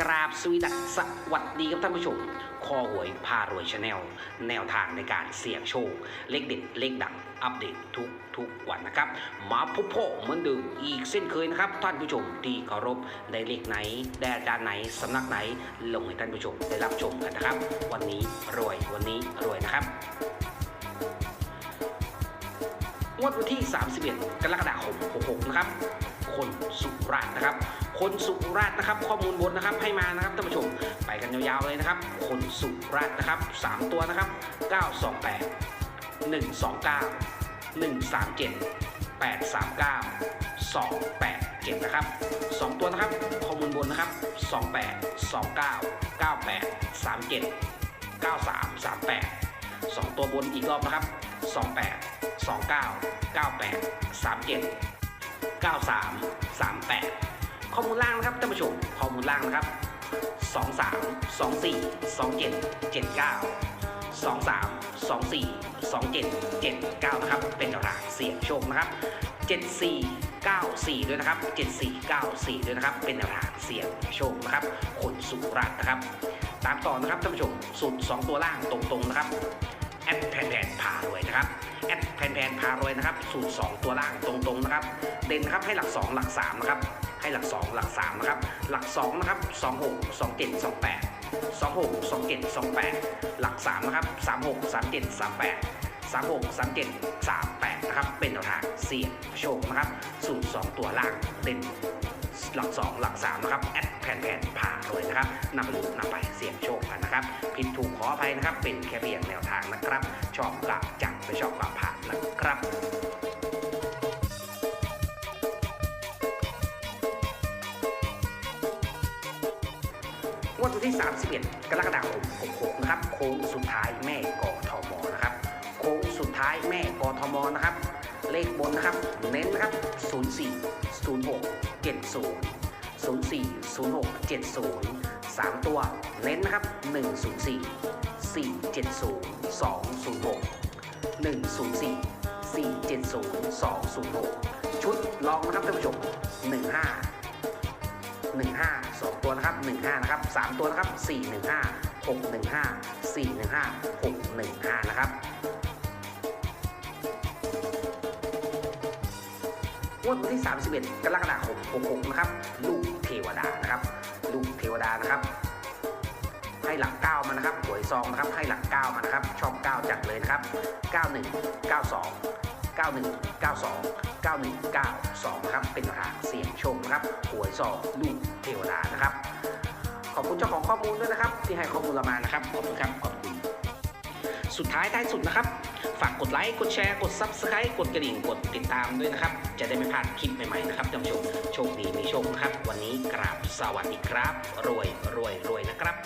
กราบสวีดัสสวัสดีครับท่านผู้ชม คอหวยพารวยชาแนล แนวทางในการเสี่ยงโชค เลขเด็ดเลขดัง อัปเดตทุกทุกวันนะครับ มาพบพ่อเหมือนเดิมอีกเส้นเคยนะครับ ท่านผู้ชมที่เคารพได้เลขไหน ได้อาจารย์ไหน สำนักไหน ลงให้ท่านผู้ชมได้รับชมกันนะครับ วันนี้รวยวันนี้รวยนะครับงวดวันที่ 31 กรกฎาคม 66 นะครับ คนสุราษฎร์นะครับ คนสุราษฎร์นะครับ ข้อมูลบนนะครับให้มานะครับท่านผู้ชมไปกันยาวๆเลยนะครับ คนสุราษฎร์นะครับ 3 ตัวนะครับ 928 129 137 839 287นะครับ2 ตัวนะครับข้อมูลบนนะครับ 28 29 98 37 93 38 2 ตัวบนอีกรอบนะครับ 28 29 98 37 93 38 ข้อมูลล่างนะครับท่านผู้ชมข้อมูลล่างนะครับ 23 24 27 79 23 24 27 79 นะครับ เป็นรางเสี่ยงโชคนะครับ 74 94 ด้วยนะครับ 74 94 ด้วยนะครับ เป็นรางเสี่ยงโชคนะครับคนสุราษฎร์นะครับ ตามต่อนะครับท่านผู้ชมสุด2ตัวล่างตรงๆนะครับแอดแผ่นแผนพารวยนะครับแอดแผ่นแผนพารวยนะครับ สูตร 2 ตัวล่างตรงๆนะครับ เด่นนะครับให้หลัก 2 หลัก3นะครับ ให้หลัก 2 หลัก3นะครับหลัก2นะครับ26 27 28 26 27 28 หลัก3นะครับ36 37 38 36 37 38นะครับเป็นแนวทางเสี่ยงโชคนะครับสูตร2ตัวล่างเด่นหลัก 2 หลัก3นะครับแอดแผ่นแผ่นผ่าเลยนะครับนำไปนำไปเสี่ยงโชคกันนะครับผิดถูกขออภัยนะครับเป็นแค่เพียงแนวทางนะครับ ชอบกลับจังไม่ชอบกลับผ่านนะครับ วันที่ 31 กรกฎาคม66นะครับ โค้งสุดท้ายแม่กทมนะครับ โค้งสุดท้ายแม่กทมนะครับ เลขบนนะครับ เน้นนะครับ 04 06 70 04 06 70 3 ตัว เน้นนะครับ 104 470 206 104 470 206 ชุดลองนะครับท่านผู้ชม 15หนึ่งห้าสอง ตัวนะครับหนึ่งห้านะครับสามตัวนะครับสี่หนึ่งห้าหกหนึ่งห้าสี่หนึ่งห้าหกหนึ่งห้านะครับงวดวันที่ 31 กรกฎาคม 66 นะครับ ลูกเทวดานะครับ ลูกเทวดานะครับ ให้หลัก 9 มานะครับหวยซองนะครับ ให้หลัก 9 มานะครับ ชอบ 9 จัดเลยนะครับ 91 92 91 92 91 92นะครับ เป็นราคาเสี่ยงชคนะครับหวยซองลูกเทวดานะครับ ขอบคุณเจ้าของข้อมูลด้วยนะครับ ที่ให้ข้อมูลเรามานะครับ ขอบคุณครับ ขอบคุณ สุดท้ายท้ายสุดนะครับ ฝากกดไลค์ กดแชร์ กด Subscribe กดกระดิ่ง กดติดตามด้วยนะครับ จะได้ไม่พลาดคลิปใหม่ๆนะครับท่านผู้ชม โชคดีมีโชคครับ วันนี้กราบสวัสดีครับ รวยรวยรวยนะครับ